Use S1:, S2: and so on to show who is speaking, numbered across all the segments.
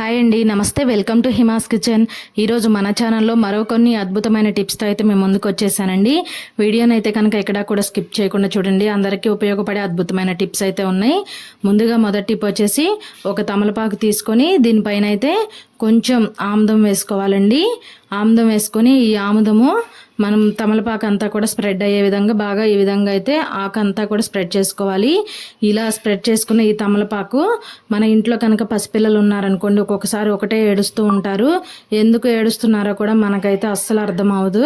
S1: Hi అండి నమస్తే welcome to Hima's kitchen. ఈరోజు మన ఛానల్లో మరో కొన్ని అద్భుతమైన టిప్స్తో అయితే మేము ముందుకు వచ్చేసానండి. వీడియోని అయితే కనుక ఎక్కడా కూడా స్కిప్ చేయకుండా చూడండి. అందరికీ ఉపయోగపడే అద్భుతమైన టిప్స్ అయితే ఉన్నాయి. ముందుగా మొదటి టిప్ వచ్చేసి ఒక తమలపాకు తీసుకొని దీనిపైన అయితే కొంచెం ఆముదం వేసుకోవాలండి. ఆముదం వేసుకొని ఈ ఆముదము మనం తమలపాకు అంతా కూడా స్ప్రెడ్ అయ్యే విధంగా బాగా ఈ విధంగా అయితే ఆకంతా కూడా స్ప్రెడ్ చేసుకోవాలి. ఇలా స్ప్రెడ్ చేసుకున్న ఈ తమలపాకు మన ఇంట్లో కనుక పసిపిల్లలు ఉన్నారనుకోండి ఒక్కొక్కసారి ఒకటే ఏడుస్తూ ఉంటారు. ఎందుకు ఏడుస్తున్నారో కూడా మనకైతే అస్సలు అర్థం అవ్వదు.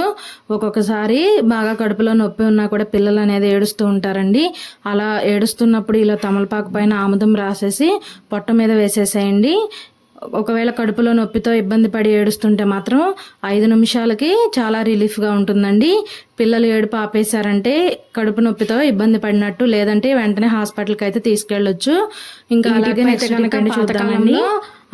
S1: ఒక్కొక్కసారి బాగా కడుపులో నొప్పి ఉన్నా కూడా పిల్లలు అనేది ఏడుస్తూ ఉంటారండి. అలా ఏడుస్తున్నప్పుడు ఇలా తమలపాకు పైన ఆముదం రాసేసి పొట్ట మీద వేసేసేయండి. ఒకవేళ కడుపులో నొప్పితో ఇబ్బంది పడి ఏడుస్తుంటే మాత్రం ఐదు నిమిషాలకి చాలా రిలీఫ్గా ఉంటుందండి. పిల్లలు ఏడుపు ఆపేశారంటే కడుపు నొప్పితో ఇబ్బంది పడినట్టు లేదంటే వెంటనే హాస్పిటల్కి అయితే తీసుకెళ్ళొచ్చు. ఇంకా అలాగే చూద్దామండి.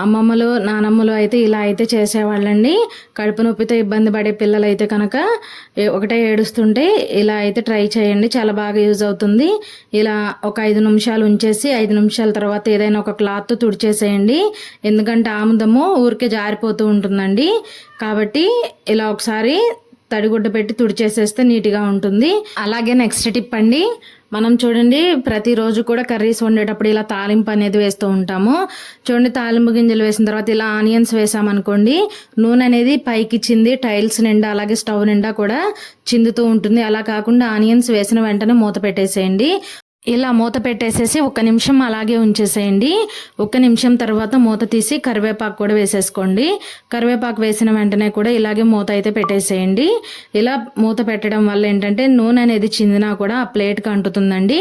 S1: అమ్మమ్మలు నానమ్మలు అయితే ఇలా అయితే చేసేవాళ్ళండి. కడుపు నొప్పితో ఇబ్బంది పడే పిల్లలు అయితే కనుక ఏ- ఒకటే ఏడుస్తుంటే ఇలా అయితే ట్రై చేయండి. చాలా బాగా యూజ్ అవుతుంది. ఇలా ఒక ఐదు నిమిషాలు ఉంచేసి ఐదు నిమిషాల తర్వాత ఏదైనా ఒక క్లాత్ తుడిచేసేయండి. ఎందుకంటే ఆముదము ఊరికే జారిపోతూ ఉంటుందండి. కాబట్టి ఇలా ఒకసారి తడిగుడ్డ పెట్టి తుడిచేసేస్తే నీట్గా ఉంటుంది. అలాగే నెక్స్ట్ టిప్ అండి మనం చూడండి ప్రతిరోజు కూడా కర్రీస్ వండేటప్పుడు ఇలా తాలింపు అనేది వేస్తూ ఉంటాము. చూడండి తాలింపు గింజలు వేసిన తర్వాత ఇలా ఆనియన్స్ వేసామనుకోండి నూనె అనేది పైకి చింది టైల్స్ నిండా అలాగే స్టవ్ నిండా కూడా చిందుతూ ఉంటుంది. అలా కాకుండా ఆనియన్స్ వేసిన వెంటనే మూత పెట్టేసేయండి. ఇలా మూత పెట్టేసేసి ఒక నిమిషం అలాగే ఉంచేసేయండి. ఒక నిమిషం తర్వాత మూత తీసి కరివేపాకు కూడా వేసేసుకోండి. కరివేపాకు వేసిన వెంటనే కూడా ఇలాగే మూత అయితే పెట్టేసేయండి. ఇలా మూత పెట్టడం వల్ల ఏంటంటే నూనె అనేది చిందినా కూడా ఆ ప్లేట్కి అంటుతుందండి.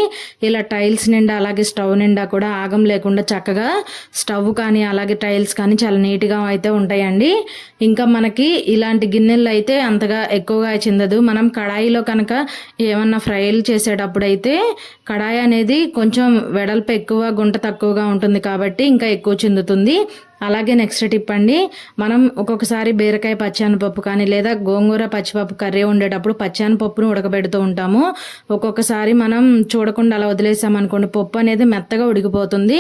S1: ఇలా టైల్స్ నిండా అలాగే స్టవ్ నిండా కూడా ఆగం లేకుండా చక్కగా స్టవ్ కానీ అలాగే టైల్స్ కానీ చాలా నీట్గా అయితే ఉంటాయండి. ఇంకా మనకి ఇలాంటి గిన్నెలు అయితే అంతగా ఎక్కువగా చిందదు. మనం కడాయిలో కనుక ఏమన్నా ఫ్రైలు చేసేటప్పుడు అయితే కడాయి కాయ అనేది కొంచెం వెడల్పు ఎక్కువ గుంట తక్కువగా ఉంటుంది కాబట్టి ఇంకా ఎక్కువ చిందుతుంది. అలాగే నెక్స్ట్ టిప్ అండి మనం ఒక్కొక్కసారి బీరకాయ పచ్చానపప్పు కానీ లేదా గోంగూర పచ్చిపప్పు కర్రీ ఉండేటప్పుడు పచ్చానపప్పును ఉడకబెడుతూ ఉంటాము. ఒక్కొక్కసారి మనం చూడకుండా అలా వదిలేసామనుకోండి పప్పు అనేది మెత్తగా ఉడికిపోతుంది.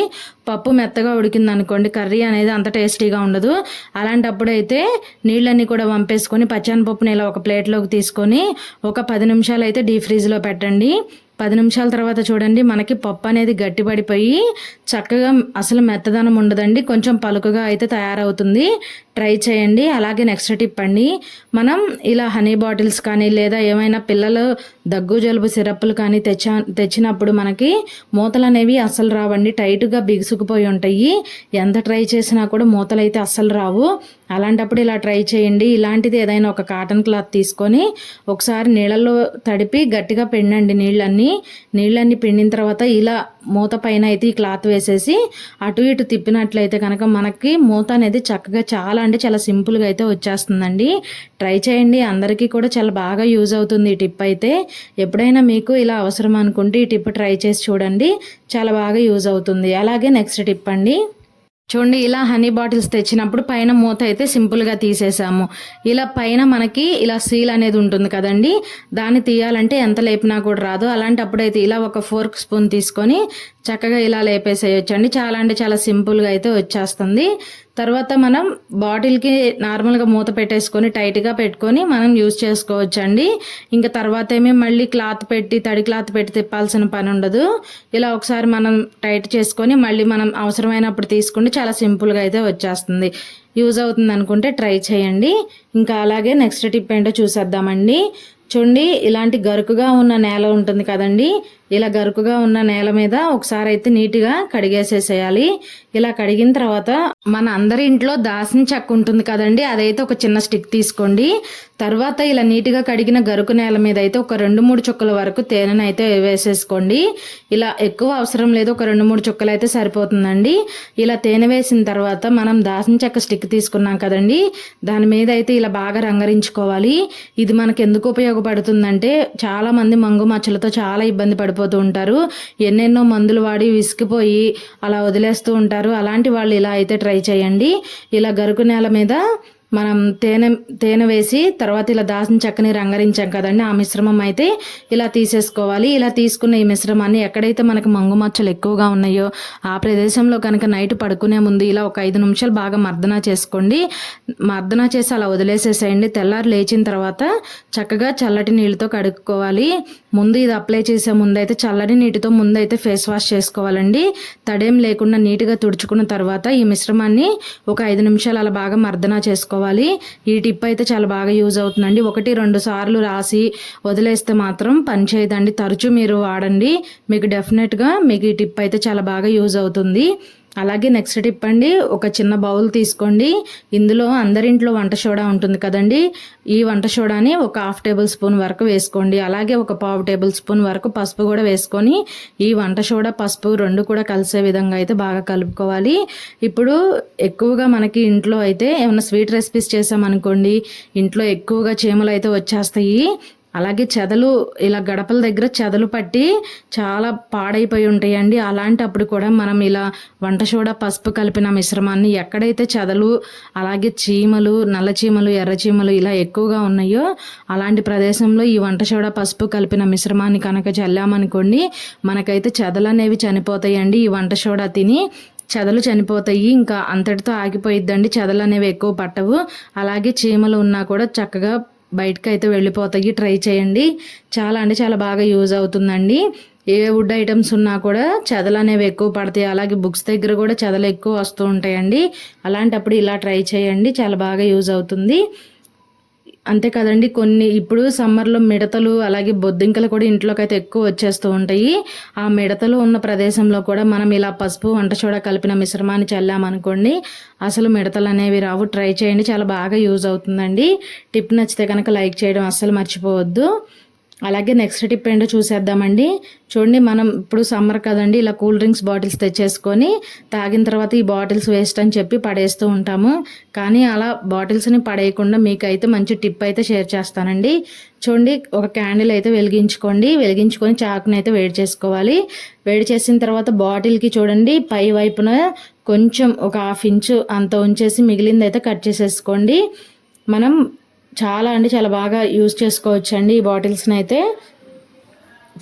S1: పప్పు మెత్తగా ఉడికింది అనుకోండి కర్రీ అనేది అంత టేస్టీగా ఉండదు. అలాంటప్పుడు అయితే నీళ్ళన్నీ కూడా వంపేసుకొని పచ్చానపప్పుని ఇలా ఒక ప్లేట్లోకి తీసుకొని ఒక పది నిమిషాలు అయితే డీప్ ఫ్రీజ్లో పెట్టండి. పది నిమిషాల తర్వాత చూడండి మనకి పప్పు అనేది గట్టిపడిపోయి చక్కగా అసలు మెత్తదనం ఉండదండి. కొంచెం పలుకుగా అయితే తయారవుతుంది. ట్రై చేయండి. అలాగే నెక్స్ట్ టిప్ అండి మనం ఇలా హనీ బాటిల్స్ కానీ లేదా ఏమైనా పిల్లలు దగ్గు జలుబు సిరప్లు కానీ తెచ్చా తెచ్చినప్పుడు మనకి మూతలు అనేవి అస్సలు రావండి. టైట్గా బిగుసుకుపోయి ఉంటాయి. ఎంత ట్రై చేసినా కూడా మూతలు అయితే అస్సలు రావు. అలాంటప్పుడు ఇలా ట్రై చేయండి. ఇలాంటిది ఏదైనా ఒక కాటన్ క్లాత్ తీసుకొని ఒకసారి నీళ్ళల్లో తడిపి గట్టిగా పిండండి నీళ్ళన్నీ. నీళ్ళన్నీ పిండిన తర్వాత ఇలా మూత పైన అయితే ఈ క్లాత్ వేసేసి అటు ఇటు తిప్పినట్లయితే కనుక మనకి మూత అనేది చక్కగా చాలా అంటే చాలా సింపుల్గా అయితే వచ్చేస్తుందండి. ట్రై చేయండి. అందరికీ కూడా చాలా బాగా యూజ్ అవుతుంది ఈ టిప్ అయితే. ఎప్పుడైనా మీకు ఇలా అవసరం అనుకుంటే ఈ టిప్ ట్రై చేసి చూడండి. చాలా బాగా యూజ్ అవుతుంది. అలాగే నెక్స్ట్ టిప్ అండి. చూడండి ఇలా హనీ బాటిల్స్ తెచ్చినప్పుడు పైన మూత అయితే సింపుల్గా తీసేసాము. ఇలా పైన మనకి ఇలా సీల్ అనేది ఉంటుంది కదండి దాన్ని తీయాలంటే ఎంత లేపినా కూడా రాదు. అలాంటప్పుడు అయితే ఇలా ఒక ఫోర్క్ స్పూన్ తీసుకొని చక్కగా ఇలా లేపేసేయచ్చు అండి. చాలా అంటే చాలా సింపుల్గా అయితే వచ్చేస్తుంది. తర్వాత మనం బాటిల్కి నార్మల్గా మూత పెట్టేసుకొని టైట్గా పెట్టుకొని మనం యూజ్ చేసుకోవచ్చు అండి. ఇంకా తర్వాత ఏమీ మళ్ళీ క్లాత్ పెట్టి తడి క్లాత్ పెట్టి తిప్పాల్సిన పని ఉండదు. ఇలా ఒకసారి మనం టైట్ చేసుకొని మళ్ళీ మనం అవసరమైనప్పుడు తీసుకుంటే చాలా సింపుల్గా అయితే వచ్చేస్తుంది. యూజ్ అవుతుంది అనుకుంటే ట్రై చేయండి. ఇంకా అలాగే నెక్స్ట్ టిప్ ఏంటో చూసేద్దామండి. చూడండి ఇలాంటి గరుకుగా ఉన్న నేల ఉంటుంది కదండి. ఇలా గరుకుగా ఉన్న నేల మీద ఒకసారి అయితే నీట్గా కడిగేసేసేయాలి. ఇలా కడిగిన తర్వాత మన అందరి ఇంట్లో దాసిన చెక్క ఉంటుంది కదండి అదైతే ఒక చిన్న స్టిక్ తీసుకోండి. తర్వాత ఇలా నీట్గా కడిగిన గరుకు నేల మీద అయితే ఒక రెండు మూడు చుక్కల వరకు తేనెను అయితే వేసేసుకోండి. ఇలా ఎక్కువ అవసరం లేదు ఒక రెండు మూడు చుక్కలు అయితే సరిపోతుందండి. ఇలా తేనె వేసిన తర్వాత మనం దాసిన చెక్క స్టిక్ తీసుకున్నాం కదండి దాని మీద అయితే ఇలా బాగా రంగరించుకోవాలి. ఇది మనకి ఎందుకు ఉపయోగపడుతుందంటే చాలామంది మంగు మచ్చలతో చాలా ఇబ్బంది పడిపోతూ ఉంటారు. ఎన్నెన్నో మందులు వాడి విసిగిపోయి అలా వదిలేస్తూ ఉంటారు. అలాంటి వాళ్ళు ఇలా అయితే ట్రై చేయండి. ఇలా గరుకు నేల మీద మనం తేనె తేనె వేసి తర్వాత ఇలా దాసిన చెక్కని రంగరించాం కదండి ఆ మిశ్రమం అయితే ఇలా తీసేసుకోవాలి. ఇలా తీసుకున్న ఈ మిశ్రమాన్ని ఎక్కడైతే మనకు మంగు మచ్చలు ఎక్కువగా ఉన్నాయో ఆ ప్రదేశంలో కనుక నైట్ పడుకునే ముందు ఇలా ఒక ఐదు నిమిషాలు బాగా మర్దన చేసుకోండి. మర్దన చేసి అలా వదిలేసేసేయండి. తెల్లారి లేచిన తర్వాత చక్కగా చల్లటి నీళ్ళతో కడుక్కోవాలి. ముందు ఇది అప్లై చేసే ముందు అయితే చల్లటి నీటితో ముందైతే ఫేస్ వాష్ చేసుకోవాలండి. తడేం లేకుండా నీట్గా తుడుచుకున్న తర్వాత ఈ మిశ్రమాన్ని ఒక ఐదు నిమిషాలు అలా బాగా మర్దన చేసుకోవాలి. ఈ టిప్ అయితే చాలా బాగా యూజ్ అవుతుందండి. ఒకటి రెండు సార్లు రాసి వదిలేస్తే మాత్రం పని చేయదండి. తరచూ మీరు వాడండి. మీకు డెఫినెట్గా మీకు ఈ టిప్ అయితే చాలా బాగా యూజ్ అవుతుంది. అలాగే నెక్స్ట్ టిప్ అండి ఒక చిన్న బౌల్ తీసుకోండి. ఇందులో అందరింట్లో వంట సోడా ఉంటుంది కదండి. ఈ వంట సోడాని ఒక హాఫ్ టేబుల్ స్పూన్ వరకు వేసుకోండి. అలాగే ఒక పావు టేబుల్ స్పూన్ వరకు పసుపు కూడా వేసుకొని ఈ వంట సోడా పసుపు రెండు కూడా కలిసే విధంగా అయితే బాగా కలుపుకోవాలి. ఇప్పుడు ఎక్కువగా మనకి ఇంట్లో అయితే ఏమైనా స్వీట్ రెసిపీస్ చేసామనుకోండి ఇంట్లో ఎక్కువగా చీమలు అయితే వచ్చేస్తాయి. అలాగే చెదలు ఇలా గడపల దగ్గర చెదలు పట్టి చాలా పాడైపోయి ఉంటాయండి. అలాంటప్పుడు కూడా మనం ఇలా వంట సోడా పసుపు కలిపిన మిశ్రమాన్ని ఎక్కడైతే చెదలు అలాగే చీమలు నల్ల చీమలు ఎర్ర చీమలు ఇలా ఎక్కువగా ఉన్నాయో అలాంటి ప్రదేశంలో ఈ వంట సోడా పసుపు కలిపిన మిశ్రమాన్ని కనుక చల్లామనుకోండి మనకైతే చెదలు అనేవి చనిపోతాయండి. ఈ వంట సోడా తిని చెదలు చనిపోతాయి. ఇంకా అంతటితో ఆగిపోయిద్దండి. చెదలు అనేవి ఎక్కువ పట్టవు. అలాగే చీమలు ఉన్నా కూడా చక్కగా బయటకు అయితే వెళ్ళిపోతాయి. ట్రై చేయండి. చాలా అంటే చాలా బాగా యూజ్ అవుతుందండి. ఏ వుడ్ ఐటమ్స్ ఉన్నా కూడా చెదలు అనేవి ఎక్కువ పడతాయి. అలాగే బుక్స్ దగ్గర కూడా చెదలు ఎక్కువ వస్తూ ఉంటాయండి. అలాంటప్పుడు ఇలా ట్రై చేయండి. చాలా బాగా యూజ్ అవుతుంది. అంతే కదండి. కొన్ని ఇప్పుడు సమ్మర్లో మిడతలు అలాగే బొద్దింకలు కూడా ఇంట్లోకి అయితే ఎక్కువ వచ్చేస్తూ ఉంటాయి. ఆ మిడతలు ఉన్న ప్రదేశంలో కూడా మనం ఇలా పసుపు వంట చూడ కలిపిన మిశ్రమాన్ని చల్లామనుకోండి అసలు మిడతలు అనేవి రావు. ట్రై చేయండి. చాలా బాగా యూజ్ అవుతుందండి. టిప్ నచ్చితే కనుక లైక్ చేయడం అస్సలు మర్చిపోవద్దు. అలాగే నెక్స్ట్ టిప్ ఏంటో చూసేద్దామండి. చూడండి మనం ఇప్పుడు సమ్మర్ కదండి ఇలా కూల్ డ్రింక్స్ బాటిల్స్ తెచ్చేసుకొని తాగిన తర్వాత ఈ బాటిల్స్ వేస్ట్ అని చెప్పి పడేస్తూ ఉంటాము. కానీ అలా బాటిల్స్ని పడేయకుండా మీకైతే మంచి టిప్ అయితే షేర్ చేస్తానండి. చూడండి ఒక క్యాండిల్ అయితే వెలిగించుకోండి. వెలిగించుకొని చాకుని అయితే వేడి చేసుకోవాలి. వేడి చేసిన తర్వాత బాటిల్కి చూడండి పై వైపున కొంచెం ఒక హాఫ్ ఇంచు అంత ఉంచేసి మిగిలింది అయితే కట్ చేసేసుకోండి. మనం చాలా అంటే చాలా బాగా యూజ్ చేసుకోవచ్చు అండి ఈ బాటిల్స్ని అయితే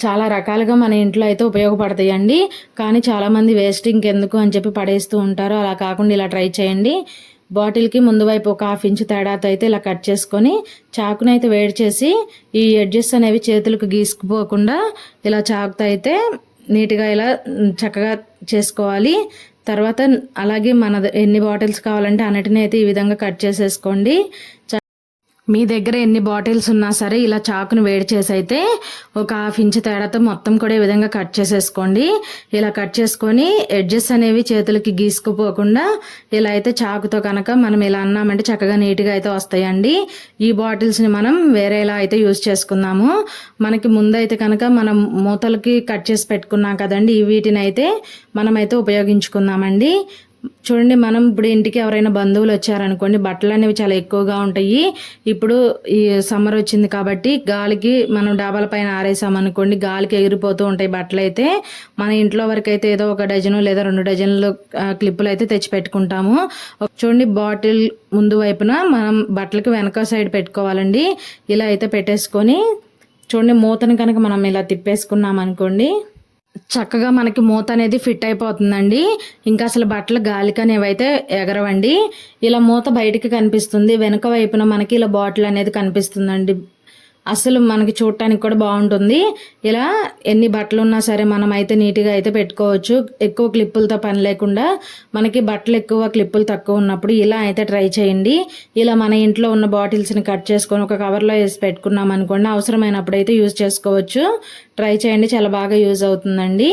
S1: చాలా రకాలుగా మన ఇంట్లో అయితే ఉపయోగపడతాయి అండి. కానీ చాలామంది వేస్ట్ ఇంకెందుకు అని చెప్పి పడేస్తూ ఉంటారు. అలా కాకుండా ఇలా ట్రై చేయండి. బాటిల్కి ముందు వైపు ఒక హాఫ్ ఇంచ్ తేడాతో అయితే ఇలా కట్ చేసుకొని చాకుని అయితే వేడి చేసి ఈ ఎడ్జెస్ అనేవి చేతులకు గీసుకుపోకుండా ఇలా చాకుతో అయితే నీట్గా ఇలా చక్కగా చేసుకోవాలి. తర్వాత అలాగే మన ఎన్ని బాటిల్స్ కావాలంటే అన్నిటిని అయితే ఈ విధంగా కట్ చేసేసుకోండి. మీ దగ్గర ఎన్ని బాటిల్స్ ఉన్నా సరే ఇలా చాకును వేడి చేసి అయితే ఒక హాఫ్ ఇంచ్ తేడాతో మొత్తం కూడా ఈ విధంగా కట్ చేసేసుకోండి. ఇలా కట్ చేసుకొని ఎడ్జెస్ అనేవి చేతులకి గీసుకుపోకుండా ఇలా అయితే చాకుతో కనుక మనం ఇలా అన్నామంటే చక్కగా నీట్గా అయితే వస్తాయండి. ఈ బాటిల్స్ని మనం వేరేలా అయితే యూజ్ చేసుకుందాము. మనకి ముందైతే కనుక మనం మూతలకి కట్ చేసి పెట్టుకున్నాం కదండి వీటిని అయితే మనమైతే ఉపయోగించుకుందామండి. చూడండి మనం ఇప్పుడు ఇంటికి ఎవరైనా బంధువులు వచ్చారనుకోండి బట్టలు అనేవి చాలా ఎక్కువగా ఉంటాయి. ఇప్పుడు ఈ సమ్మర్ వచ్చింది కాబట్టి గాలికి మనం డాబాల పైన ఆరేసామనుకోండి గాలికి ఎగిరిపోతూ ఉంటాయి బట్టలు అయితే మన ఇంట్లో వరకు అయితే ఏదో ఒక డజను లేదా రెండు డజన్లు క్లిప్పులు అయితే తెచ్చి పెట్టుకుంటాము. చూడండి బాటిల్ ముందు వైపున మనం బట్టలకి వెనక సైడ్ పెట్టుకోవాలండి. ఇలా అయితే పెట్టేసుకొని చూడండి మూతను కనుక మనం ఇలా తిప్పేసుకున్నాం అనుకోండి చక్కగా మనకి మూత అనేది ఫిట్ అయిపోతుందండి. ఇంకా అసలు బట్టలు గాలికి అనేవి అయితే ఎగరవండి ఇలా మూత బయటికి కనిపిస్తుంది. వెనుక వైపున మనకి ఇలా బాటిల్ అనేది కనిపిస్తుందండి. అసలు మనకి చూడటానికి కూడా బాగుంటుంది. ఇలా ఎన్ని బట్టలు ఉన్నా సరే మనం అయితే నీట్గా అయితే పెట్టుకోవచ్చు. ఎక్కువ క్లిప్పులతో పని లేకుండా మనకి బట్టలు ఎక్కువ క్లిప్పులు తక్కువ ఉన్నప్పుడు ఇలా అయితే ట్రై చేయండి. ఇలా మన ఇంట్లో ఉన్న బాటిల్స్ని కట్ చేసుకొని ఒక కవర్లో వేసి పెట్టుకున్నాం అనుకోండి అవసరమైనప్పుడు అయితే యూజ్ చేసుకోవచ్చు. ట్రై చేయండి చాలా బాగా యూజ్ అవుతుందండి.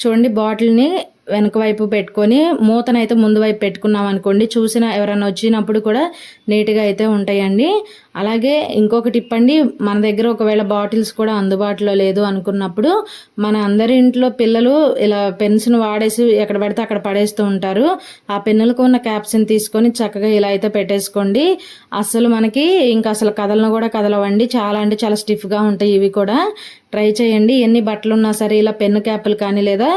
S1: చూడండి బాటిల్ని వెనక వైపు పెట్టుకొని మూతనైతే ముందు వైపు పెట్టుకున్నాం అనుకోండి చూసిన ఎవరైనా వచ్చినప్పుడు కూడా నీట్గా అయితే ఉంటాయండి. అలాగే ఇంకొక టిప్ అండి మన దగ్గర ఒకవేళ బాటిల్స్ కూడా అందుబాటులో లేదు అనుకున్నప్పుడు మన అందరి ఇంట్లో పిల్లలు ఇలా పెన్స్ను వాడేసి ఎక్కడ పడితే అక్కడ పడేస్తూ ఉంటారు. ఆ పెన్నులకు ఉన్న క్యాప్స్ని తీసుకొని చక్కగా ఇలా అయితే పెట్టేసుకోండి. అసలు మనకి ఇంకా అసలు కథలను కూడా కదలవండి. చాలా అంటే చాలా స్టిఫ్గా ఉంటాయి ఇవి కూడా. ట్రై చేయండి. ఎన్ని బట్టలు ఉన్నా సరే ఇలా పెన్ను క్యాప్లు కానీ లేదా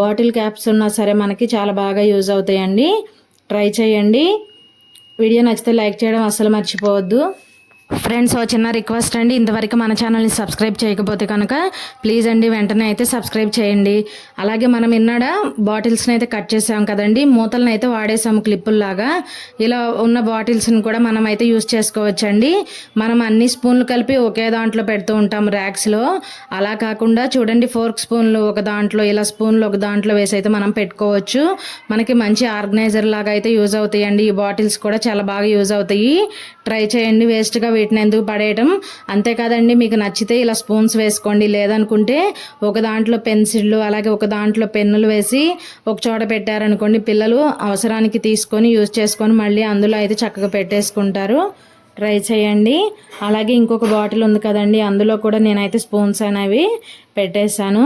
S1: బాటిల్ క్యాప్స్ ఉన్నా సరే మనకి చాలా బాగా యూజ్ అవుతాయండి. ట్రై చేయండి. వీడియో నచ్చితే లైక్ చేయడం అస్సలు మర్చిపోవద్దు. ఫ్రెండ్స్ ఓ చిన్న రిక్వెస్ట్ అండి. ఇంతవరకు మన ఛానల్ని సబ్స్క్రైబ్ చేయకపోతే కనుక ప్లీజ్ అండి వెంటనే అయితే సబ్స్క్రైబ్ చేయండి. అలాగే మనం ఇన్నాడ బాటిల్స్ని అయితే కట్ చేసాం కదండి. మూతలను అయితే వాడేసాము క్లిప్పుల్లాగా. ఇలా ఉన్న బాటిల్స్ని కూడా మనం అయితే యూస్ చేసుకోవచ్చండి. మనం అన్ని స్పూన్లు కలిపి ఒకే దాంట్లో పెడుతూ ఉంటాం ర్యాక్స్లో. అలా కాకుండా చూడండి ఫోర్క్ స్పూన్లు ఒక దాంట్లో ఇలా స్పూన్లు ఒక దాంట్లో వేసి అయితే మనం పెట్టుకోవచ్చు. మనకి మంచి ఆర్గనైజర్ లాగా అయితే యూజ్ అవుతాయండి. ఈ బాటిల్స్ కూడా చాలా బాగా యూజ్ అవుతాయి. ట్రై చేయండి వేస్ట్గా వీటిని ఎందుకు పడేయటం? అంతేకాదండి మీకు నచ్చితే ఇలా స్పూన్స్ వేసుకోండి. లేదనుకుంటే ఒక దాంట్లో పెన్సిళ్ళు అలాగే ఒక దాంట్లో పెన్నులు వేసి ఒక చోట పెట్టారనుకోండి పిల్లలు అవసరానికి తీసుకొని యూజ్ చేసుకొని మళ్ళీ అందులో అయితే చక్కగా పెట్టేసుకుంటారు. ట్రై చేయండి. అలాగే ఇంకొక బాటిల్ ఉంది కదండి అందులో కూడా నేనైతే స్పూన్స్ అనేవి పెట్టేశాను.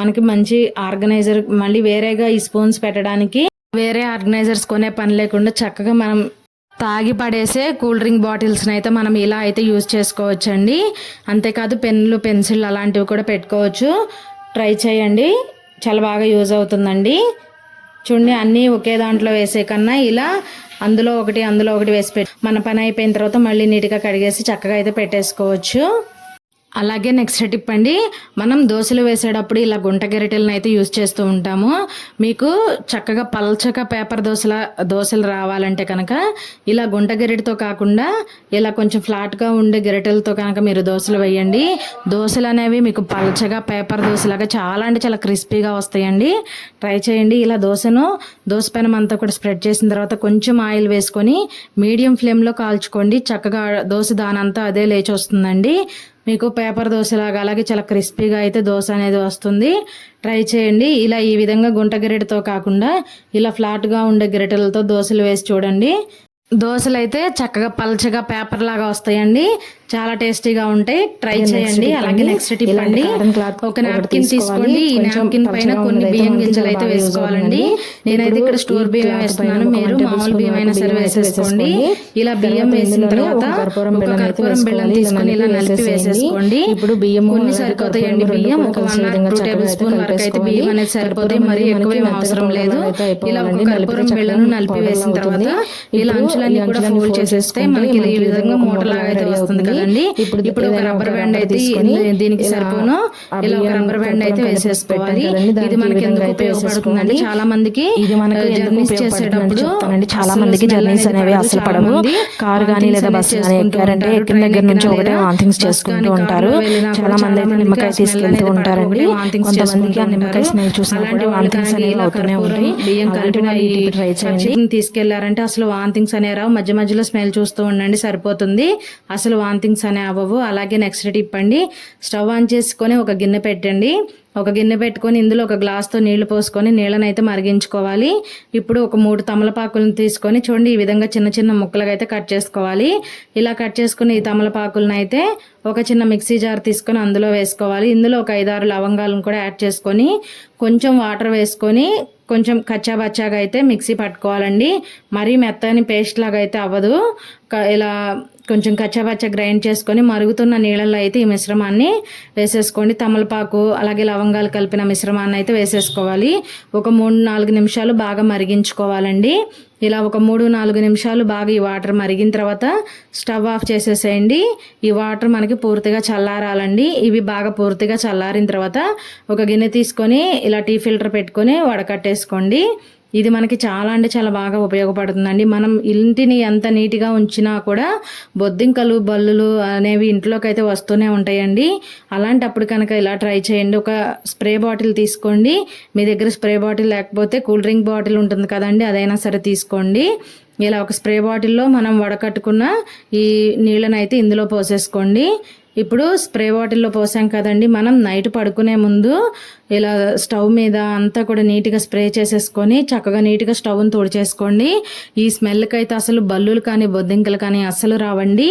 S1: మనకి మంచి ఆర్గనైజర్ మళ్ళీ వేరేగా ఈ స్పూన్స్ పెట్టడానికి వేరే ఆర్గనైజర్స్ కొనే పని లేకుండా చక్కగా మనం తాగి పడేసే కూల్ డ్రింక్ బాటిల్స్ని అయితే మనం ఇలా అయితే యూజ్ చేసుకోవచ్చండి. అంతేకాదు పెన్నులు పెన్సిల్ అలాంటివి కూడా పెట్టుకోవచ్చు. ట్రై చేయండి. చాలా బాగా యూజ్ అవుతుందండి. చూడండి అన్నీ ఒకే దాంట్లో వేసే కన్నా ఇలా అందులో ఒకటి అందులో ఒకటి వేసి పెట్టి మన పని అయిపోయిన తర్వాత మళ్ళీ నీట్గా కడిగేసి చక్కగా అయితే పెట్టేసుకోవచ్చు. అలాగే నెక్స్ట్ టిప్ అండి మనం దోశలు వేసేటప్పుడు ఇలా గుంట గరిటెలను అయితే యూజ్ చేస్తూ ఉంటాము. మీకు చక్కగా పల్చగా పేపర్ దోశల దోశలు రావాలంటే కనుక ఇలా గుంట గరిటెతో కాకుండా ఇలా కొంచెం ఫ్లాట్గా ఉండే గరిటెలతో కనుక మీరు దోశలు వేయండి. దోశలు అనేవి మీకు పల్చగా పేపర్ దోశలాగా చాలా అంటే చాలా క్రిస్పీగా వస్తాయండి. ట్రై చేయండి. ఇలా దోశను దోశ పెనం అంతా కూడా స్ప్రెడ్ చేసిన తర్వాత కొంచెం ఆయిల్ వేసుకొని మీడియం ఫ్లేమ్లో కాల్చుకోండి. చక్కగా దోశ దానంతా అదే లేచి వస్తుందండి. మీకు పేపర్ దోశలాగా అలాగే చాలా క్రిస్పీగా అయితే దోశ అనేది వస్తుంది. ట్రై చేయండి. ఇలా ఈ విధంగా గుంట గరిటెతో కాకుండా ఇలా ఫ్లాట్గా ఉండే గరిటెలతో దోశలు వేసి చూడండి. దోశలు అయితే చక్కగా పల్చగా పేపర్ లాగా వస్తాయండి. చాలా టేస్టీగా ఉంటాయి. ట్రై చేయండి. అలాగే నెక్స్ట్ టిప్ అండి. ఒక నాప్కిన్ తీసుకోండి. ఈ నాప్కిన్ పైన కొన్ని బియ్యం గింజలు అయితే వేసుకోవాలండి. నేనైతే ఇక్కడ స్టోర్ బియ్యం వేస్తున్నాను. మీరు మామూలు బియ్యం అయినా సరే వేసేసుకోండి. ఇలా బియ్యం వేసిన తర్వాత ఒక కర్పూరం బెల్లం తీసుకొని ఇలా నలిపి వేసేసుకోండి. ఇప్పుడు బియ్యం కొన్ని సరిపోతాయండి బియ్యం. ఒక వన్ టూ టేబుల్ స్పూన్ వరకు అయితే బియ్యం అనేది సరిపోతాయి మరి ఎక్కువ అవసరం లేదు. ఇలా ఒక కర్పూరం బెల్లం నలిపి వేసిన తర్వాత ఇలా అంచులన్నీ కూడా ఫోల్డ్ చేసేస్తే మనకి ఈ విధంగా మూటలాగా అయితే వస్తుంది కదండి? ఇప్పుడు ఇప్పుడు రబ్బర్ బ్యాండ్ అయితే దీనికి సరిపోను ఇలా ఒక రబ్బర్ బ్యాండ్ అయితే వేసేసుకోవాలి. ఇది మనకి ఎందుకు ఉపయోగపడుతుందండి? చాలా మందికి ఇది మనకి జర్నీస్ చేసేటప్పుడు
S2: చాలా మందికి జర్నీస్ అనేవి అసలు పడవు. కారు కానీ లేదా బస్సు కానీ ఎక్కారంటే ఎక్కిన దగ్గర నుంచి ఒకటే వాంతింగ్స్ చేసుకుంటూ ఉంటారు. చాలా మంది అయితే నిమ్మకాయ తీసుకెళ్తూ ఉంటారండి. కొంతమందికి ఆ నిమ్మకాయ స్మెల్ చూసినా కూడా వాంతింగ్స్ అనేవి అవుతూనే ఉంటాయి.
S1: బియ్యం
S2: ట్రై చేయండి.
S1: తీసుకెళ్ళారంటే అసలు వాంతింగ్స్ అనే రావు. మధ్య మధ్యలో స్మెల్ చూస్తూ ఉండండి సరిపోతుంది అసలు వాంతింగ్స్ అనే అవ్వవు అలాగే నెక్స్ట్ టిప్ అండి స్టవ్ ఆన్ చేసుకొని ఒక గిన్నె పెట్టండి. ఒక గిన్నె పెట్టుకొని ఇందులో ఒక గ్లాస్తో నీళ్ళు పోసుకొని నీళ్ళని అయితే మరిగించుకోవాలి. ఇప్పుడు ఒక మూడు తమలపాకులను తీసుకొని చూడండి ఈ విధంగా చిన్న చిన్న ముక్కలుగా అయితే కట్ చేసుకోవాలి. ఇలా కట్ చేసుకుని ఈ తమలపాకులను అయితే ఒక చిన్న మిక్సీ జార్ తీసుకొని అందులో వేసుకోవాలి. ఇందులో ఒక ఐదారు లవంగాలను కూడా యాడ్ చేసుకొని కొంచెం వాటర్ వేసుకొని కొంచెం కచ్చాబచ్చాగా అయితే మిక్సీ పట్టుకోవాలండి. మరీ మెత్తని పేస్ట్ లాగా అయితే అవ్వదు. ఇలా కొంచెం కచ్చాపచ్చ గ్రైండ్ చేసుకొని మరుగుతున్న నీళ్ళల్లో అయితే ఈ మిశ్రమాన్ని వేసేసుకోండి. తమలపాకు అలాగే లవంగాలు కలిపిన మిశ్రమాన్ని అయితే వేసేసుకోవాలి. ఒక మూడు నాలుగు నిమిషాలు బాగా మరిగించుకోవాలండి. ఇలా ఒక మూడు నాలుగు నిమిషాలు బాగా ఈ వాటర్ మరిగిన తర్వాత స్టవ్ ఆఫ్ చేసేసేయండి. ఈ వాటర్ మనకి పూర్తిగా చల్లారాలండి. ఇవి బాగా పూర్తిగా చల్లారిన తర్వాత ఒక గిన్నె తీసుకొని ఇలా టీ ఫిల్టర్ పెట్టుకొని వడకట్టేసుకోండి. ఇది మనకి చాలా అంటే చాలా బాగా ఉపయోగపడుతుందండి. మనం ఇంటిని ఎంత నీట్గా ఉంచినా కూడా బొద్దింకలు బల్లులు అనేవి ఇంట్లోకి అయితే వస్తూనే ఉంటాయండి. అలాంటప్పుడు కనుక ఇలా ట్రై చేయండి. ఒక స్ప్రే బాటిల్ తీసుకోండి. మీ దగ్గర స్ప్రే బాటిల్ లేకపోతే కూల్ డ్రింక్ బాటిల్ ఉంటుంది కదండి అదైనా సరే తీసుకోండి. ఇలా ఒక స్ప్రే బాటిల్లో మనం వడకట్టుకున్న ఈ నీళ్ళని అయితే ఇందులో పోసేసుకోండి. ఇప్పుడు స్ప్రే బాటిల్లో పోసాం కదండి. మనం నైట్ పడుకునే ముందు ఇలా స్టవ్ మీద అంతా కూడా నీట్గా స్ప్రే చేసేసుకొని చక్కగా నీట్గా స్టవ్ని తుడిచేసుకోండి ఈ స్మెల్కి అయితే అసలు బల్లులు కానీ బొద్దింకలు కానీ అస్సలు రావండి.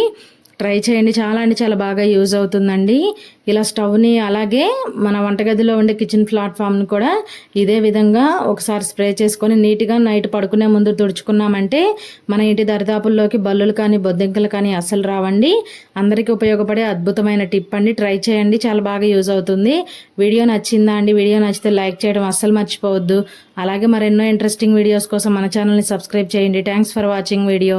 S1: ట్రై చేయండి. చాలా అంటే చాలా బాగా యూజ్ అవుతుందండి. ఇలా స్టవ్ని అలాగే మన వంటగదిలో ఉండే కిచెన్ ప్లాట్ఫామ్ని కూడా ఇదే విధంగా ఒకసారి స్ప్రే చేసుకొని నీట్గా నైట్ పడుకునే ముందు తుడుచుకున్నామంటే మన ఇంటి దరిదాపుల్లోకి బల్లులు కానీ బొద్దింకలు కానీ అస్సలు రావండి. అందరికీ ఉపయోగపడే అద్భుతమైన టిప్ అండి. ట్రై చేయండి. చాలా బాగా యూజ్ అవుతుంది. వీడియో నచ్చిందా అండి? వీడియో నచ్చితే లైక్ చేయడం అస్సలు మర్చిపోవద్దు. అలాగే మరెన్నో ఇంట్రెస్టింగ్ వీడియోస్ కోసం మన ఛానల్ని సబ్స్క్రైబ్ చేయండి. Thanks for watching video.